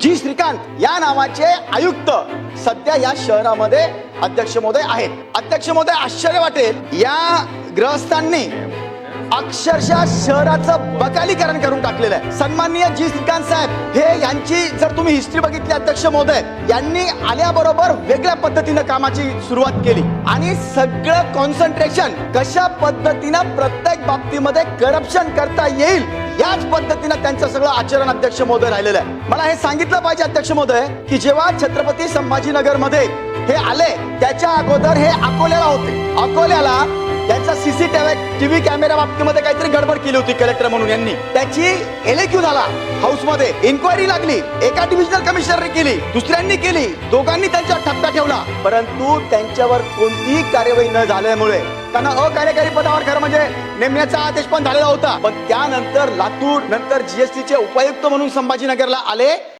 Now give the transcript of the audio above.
जी श्रीकांत या नावाचे आयुक्त सध्या या शहरामध्ये अध्यक्ष महोदय आहेत. अध्यक्ष महोदय आश्चर्य वाटेल. या ग्रहस्थांनी अक्षरशः शहराचं बकालीकरण करून टाकलेलं आहे. सन्माननीय जी श्रीकांत साहेब हे यांची जर तुम्ही हिस्ट्री बघितली अध्यक्ष महोदय यांनी आल्याबरोबर वेगळ्या पद्धतीनं कामाची सुरुवात केली. आणि सगळं कॉन्सन्ट्रेशन कशा पद्धतीनं प्रत्येक बाबतीमध्ये करप्शन करता येईल याच पद्धतीनं त्यांचं सगळं आचरण अध्यक्ष महोदय राहिलेलं आहे. मला हे सांगितलं पाहिजे अध्यक्ष महोदय की जेव्हा छत्रपती संभाजीनगरमध्ये हे आले त्याच्या अगोदर हे अकोल्याला होते. अकोल्याला त्यांचा सीसीटीव्ही टीव्ही कॅमेरा बाबतीमध्ये काहीतरी गडबड केली होती कलेक्टर म्हणून यांनी. त्याची एलेक्यू झाला. हाऊसमध्ये इन्क्वायरी लागली. एका डिव्हिजनल कमिशनरने केली दुसऱ्यांनी केली दोघांनी त्यांच्यावर ठपका ठेवला. परंतु त्यांच्यावर कोणतीही कार्यवाही न झाल्यामुळे त्यांना अकार्यकारी पदावर खरं म्हणजे नेमण्याचा आदेश पण झालेला होता. पण त्यानंतर लातूर नंतर जीएसटीचे उपायुक्त म्हणून संभाजीनगरला आले.